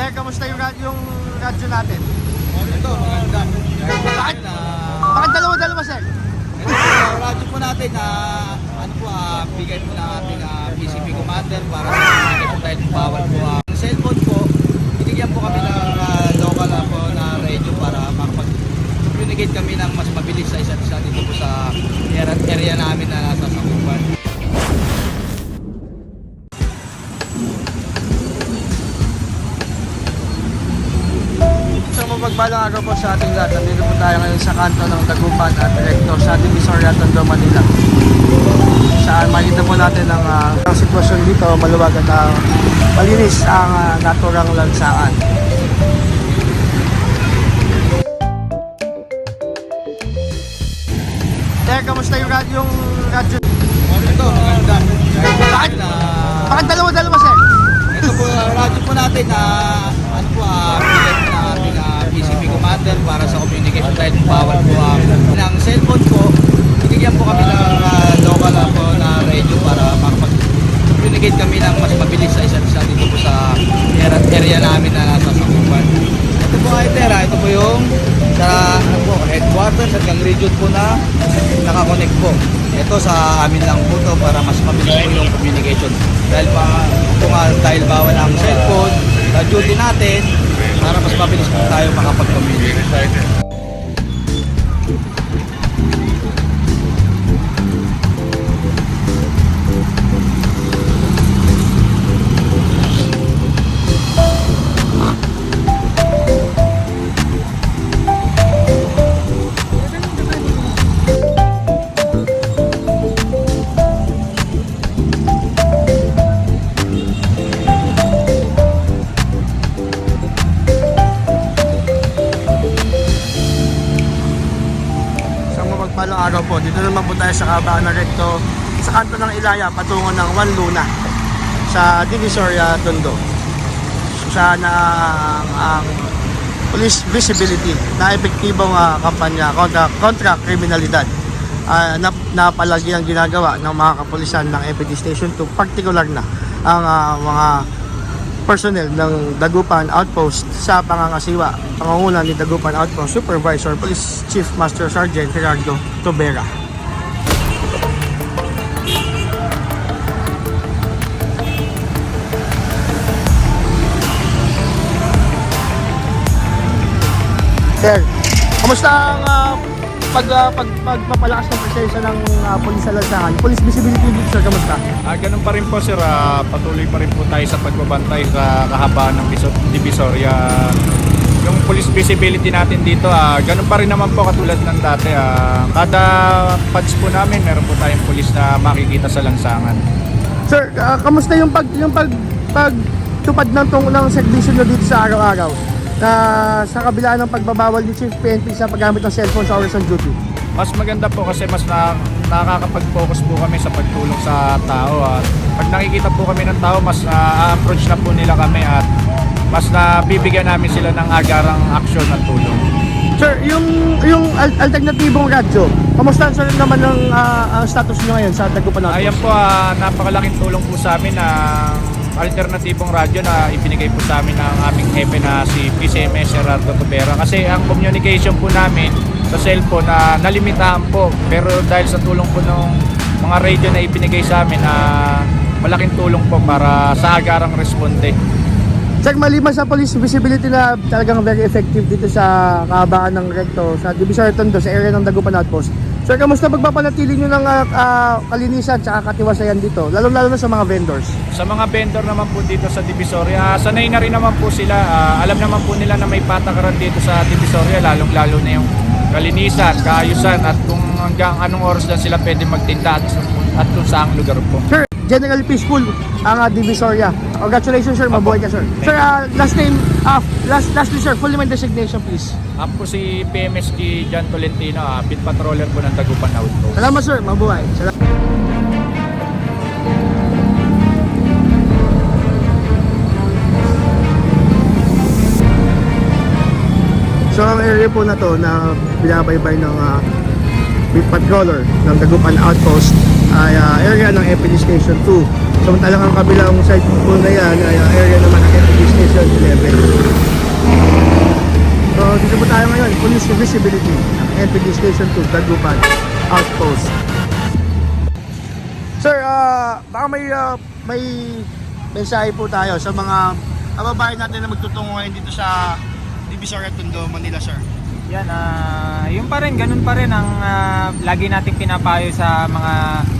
Sir, kamusta yung, ra- yung radyo natin? Ito, maganda. Bakit? Bakit dalawa-dalawa, sir? ito, uh, radyo po natin na ano po, ah, bigay po ng ating ah, PCP commander para sa mga po dahil bawal po ang cellphone po. Binigyan po kami ng ah, local ah, po na radio para makapag-communicate kami ng mas mabilis sa isa't isa dito po sa area, area namin na nasa So mapagbalang araw po sa ating lahat. Nandito po tayo ngayon sa kanto ng Dagupan at Recto sa Divisoria, Tondo, Manila. Saan makita po natin ang, ah, ang sitwasyon dito, maluwag at ah, malinis ang ah, naturang lansaan. Sir, kamusta yung radyo? Yung radyo? Ito, maganda. Bakit? Bakit dalawa-dalawa, sir? Ito po, uh, radyo po natin na ano po, uh, para sa communication dahil bawal po ang ng cellphone po. Binigyan po kami ng ah, local ah, po na radio para makapag-communicate kami ng mas mabilis sa isa't isa dito po sa area, namin na nasa Sakupan. Ito po ay Tera, ito po yung sa ano po, headquarters at yung region po na nakakonect po. Ito sa amin lang po to para mas mabilis po yung communication. Dahil pa, kung nga, dahil bawal ang cellphone, sa duty natin, para mas mabilis po tayo makapag-communicate. Mapagpalang araw po, dito naman po tayo sa kabaan ng Recto sa kanto ng Ilaya patungo ng Juan Luna sa Divisoria, Tondo. Sana ang, ang police visibility na epektibong ah, kampanya kontra, kontra kriminalidad ah, na, napalagi ang ginagawa ng mga kapulisan ng FPD Station 2, particular na ang ah, mga personnel ng Dagupan Outpost sa pangangasiwa, pangunguna ni Dagupan Outpost Supervisor Police Chief Master Sergeant Gerardo Tobera. Sir, kamusta ang ah, pag, ah, pag, pagpapalakas ng presensya ng uh, polis sa lansangan? Police visibility dito, sir, kamusta? Ah, ganun pa rin po sir, Ah, patuloy pa rin po tayo sa pagbabantay sa kahabaan ng Divisoria. Yung police visibility natin dito, ah, ganun pa rin naman po katulad ng dati. Ah, kada pads po namin, meron po tayong police na makikita sa langsangan. Sir, ah, kamusta yung pag yung pag pagtupad ng tong ng serbisyo nyo dito sa araw-araw? Na sa kabila ng pagbabawal ni Chief PNP sa paggamit ng cellphone sa oras ng duty. Mas maganda po kasi mas na, nakakapag-focus po kami sa pagtulong sa tao. At pag nakikita po kami ng tao, mas na-approach na po nila kami at mas nabibigyan namin sila ng agarang aksyon at tulong. Sir, yung yung al- alternatibong radyo, kamusta sir naman ang ah, ang status nyo ngayon sa Dagupan? Ayan po, ah, napakalaking tulong po sa amin ng alternatibong radyo na ibinigay po sa amin ng aming hepe na si PCMS Gerardo Tobera. Kasi ang communication po namin sa cellphone na nalimitahan po. Pero dahil sa tulong po ng mga radio na ibinigay sa amin, na malaking tulong po para sa agarang responde. Sir, maliban sa police visibility na talagang very effective dito sa kahabaan ng recto sa Divisoria Tondo sa area ng Dagupan Outpost. Sir, kamusta pagpapanatili nyo ng ah, ah, kalinisan at katiwasayan dito? Lalo-lalo na sa mga vendors. Sa mga vendor naman po dito sa Divisoria, ah, sanay na rin naman po sila. Ah, alam naman po nila na may patakaran dito sa Divisoria, lalong-lalo na yung kalinisan, kaayusan at kung hanggang anong oras lang sila pwede magtinda at, at kung saang lugar po. Sir, General Peaceful ang uh, Divisoria. Congratulations sir, mabuhay ka sir. Sir, ah, last name, ah, last lastly sir, full name and designation please. Ako po si PMSG John Tolentino, ah, pit patroller po ng Dagupan Outpost. Salamat sir, mabuhay. Salamat. So ang area po na to na binabaybay ng uh, beat patroller ng Dagupan Outpost ay uh, area ng FPG Station 2. Samantalang ang kabilang side po na yan ay uh, area naman ng FPG Station 11. So dito po tayo ngayon, police visibility ng FPG Station 2, Dagupan Outpost. Sir, uh, baka may, uh, may mensahe po tayo sa mga kababayan natin na magtutungo ngayon dito sa Divisoria Tondo, Manila, sir. Yan, ah, yun pa rin, ganun pa rin ang ah, lagi nating pinapayo sa mga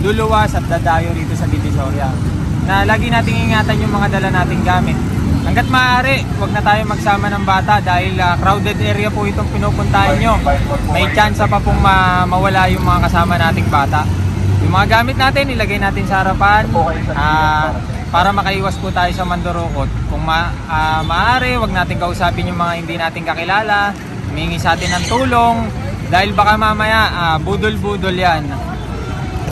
luluwas at dadayo rito sa Divisoria. Na lagi nating ingatan yung mga dala nating gamit. Hanggat maaari, huwag na tayo magsama ng bata dahil ah, crowded area po itong pinupuntahan nyo. May chance pa pong ma- mawala yung mga kasama nating bata. Yung mga gamit natin, ilagay natin sa harapan ah, para makaiwas po tayo sa mandurukot. Kung ma ah, maaari, wag natin kausapin yung mga hindi natin kakilala, humingi sa atin ng tulong, dahil baka mamaya ah, budol-budol yan.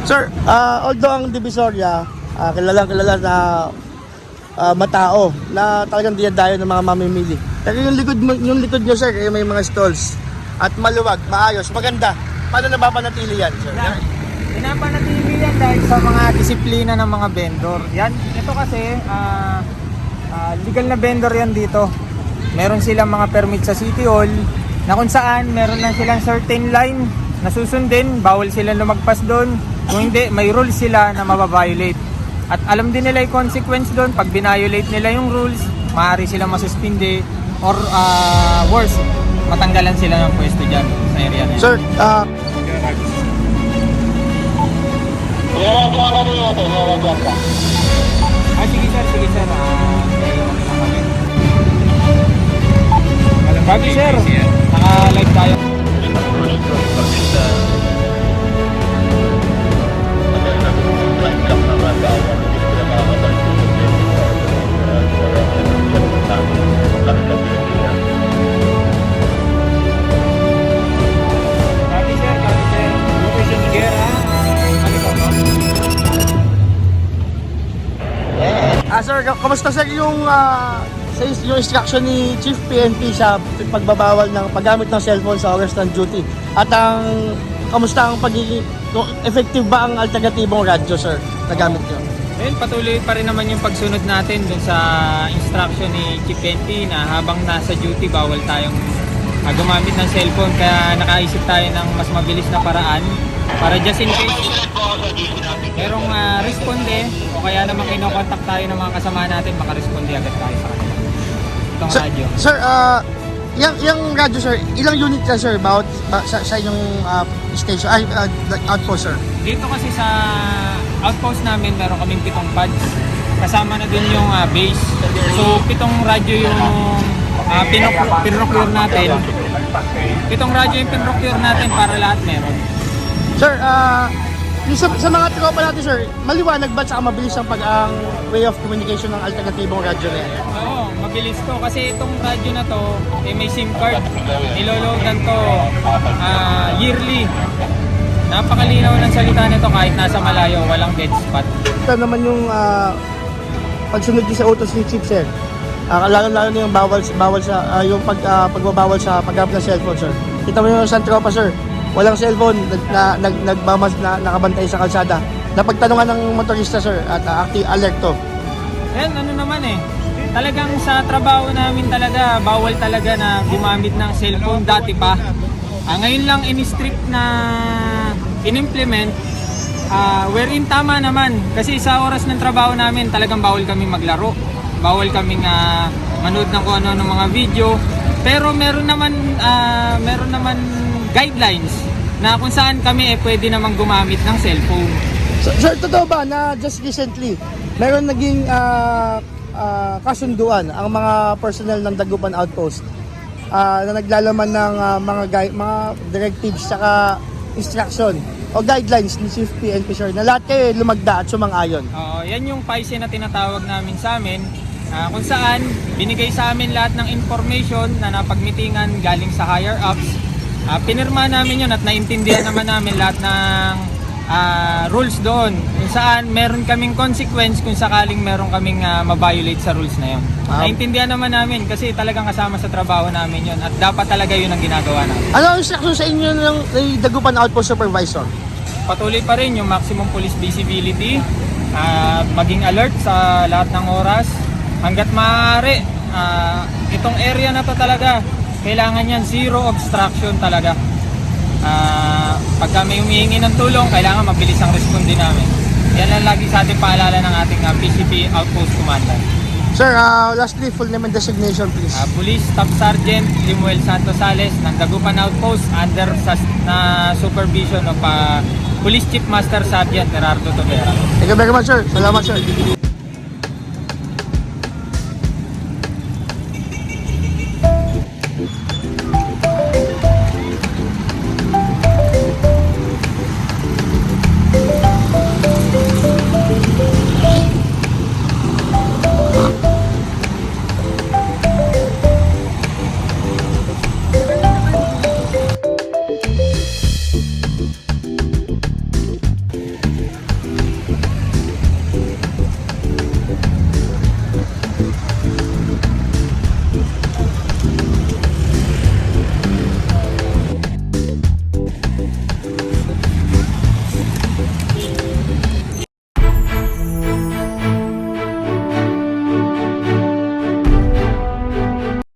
Sir, ah, although ang Divisoria, uh, kilalang kilala na ah, matao na talagang dinadayo ng mga mamimili. Pero yung likod, yung likod nyo, sir, eh, may mga stalls at maluwag, maayos, maganda. Paano napapanatili yan, sir? Yan. Pinapanatili yan dahil sa mga disiplina ng mga vendor. Yan, ito kasi, ah, ah, legal na vendor yan dito. Meron silang mga permit sa City Hall na kung saan meron lang silang certain line na susundin, bawal silang lumagpas doon. Kung hindi, may rules sila na mababiolate. At alam din nila yung consequence doon, pag binayolate nila yung rules, maaari silang masuspindi or ah, worse, matanggalan sila ng pwesto dyan sa area na yan. Sir, ah, Ah, sige sir, sige sir. Ah, Bago sir, naka-live tayo. Ah, sir, kamusta sir yung ah, sa yung instruction ni Chief PNP sa pagbabawal ng paggamit ng cellphone sa oras ng duty? At ang kamusta ang pagiging effective ba ang alternatibong radyo, sir, na gamit nyo? Ayun, patuloy pa rin naman yung pagsunod natin dun sa instruction ni Chief NP na habang nasa duty bawal tayong ah, gumamit ng cellphone kaya nakaisip tayo ng mas mabilis na paraan para just in case merong ah, responde o kaya naman kinokontak tayo ng mga kasama natin makaresponde agad tayo sa kanila. Itong Sir, radyo. sir ah, yung, yung radyo, sir, ilang unit na, sir, bawat ba, sa, sa inyong ah, station, ay, ah, outpost, sir? Dito kasi sa outpost namin meron kaming pitong pads. Kasama na din yung ah, base. So pitong radyo yung uh, pinrocure natin. Pitong radyo yung pinrocure natin para lahat meron. Sir, ah, yung sa, sa mga tropa natin, sir, maliwanag ba at mabilis ang pag ang way of communication ng alternatibong radyo na yan? Oo, mabilis to. Kasi itong radyo na to, eh, may SIM card. Niloloadan to ah, yearly. Napakalinaw ng salita nito kahit nasa malayo, walang dead spot. Ito naman yung ah, pagsunod din sa utos ni Chief, sir. Uh, lalo-lalo na yung bawal, bawal sa, ah, yung pag, ah, pagbabawal sa paggamit ng cellphone, sir. Kita mo yung isang tropa, sir. Walang cellphone, nag, na, nag, nagmamas, na, nakabantay sa kalsada. Napagtanungan ng motorista, sir, at uh, active alert to. Yan, ano naman eh. Talagang sa trabaho namin talaga, bawal talaga na gumamit ng cellphone dati pa. Ah, ngayon lang in-strict na in-implement, ah, wherein tama naman. Kasi sa oras ng trabaho namin, talagang bawal kami maglaro. Bawal kaming ah, manood ng kung ano ng mga video. Pero meron naman, ah, meron naman guidelines na kung saan kami eh pwede namang gumamit ng cellphone. So, sir, totoo ba na just recently, meron naging ah, ah, kasunduan ang mga personnel ng Dagupan Outpost ah, na naglalaman ng ah, mga gui- mga directives saka instruction o guidelines ni Chief PNP sir na lahat kayo lumagda at sumang-ayon. Oo, yan yung PICE na tinatawag namin sa amin. ah, kung saan binigay sa amin lahat ng information na napagmitingan galing sa higher ups. Ah, pinirma namin yun at naintindihan naman namin lahat ng ah, rules doon. Kung saan meron kaming consequence kung sakaling meron kaming ah, mabiolate sa rules na yun. Ah. Naintindihan naman namin kasi talagang kasama sa trabaho namin yun at dapat talaga yun ang ginagawa namin. Ano ang instruction sa inyo ng Dagupan Outpost Supervisor? Patuloy pa rin yung maximum police visibility at maging alert sa lahat ng oras hanggat maaari ah, itong area na to talaga kailangan yan zero obstruction talaga. Ah, pagka may humihingi ng tulong, kailangan mabilis ang responde namin. Yan ang lagi sa ating paalala ng ating ah, PCP Outpost Commander. Sir, ah, lastly, full name and designation please. Ah, Police Staff Sergeant Limuel Santos Sales ng Dagupan Outpost under sa na supervision of ah, Police Chief Master Sergeant Gerardo Tobera. Thank you very much, sir. Salamat, sir.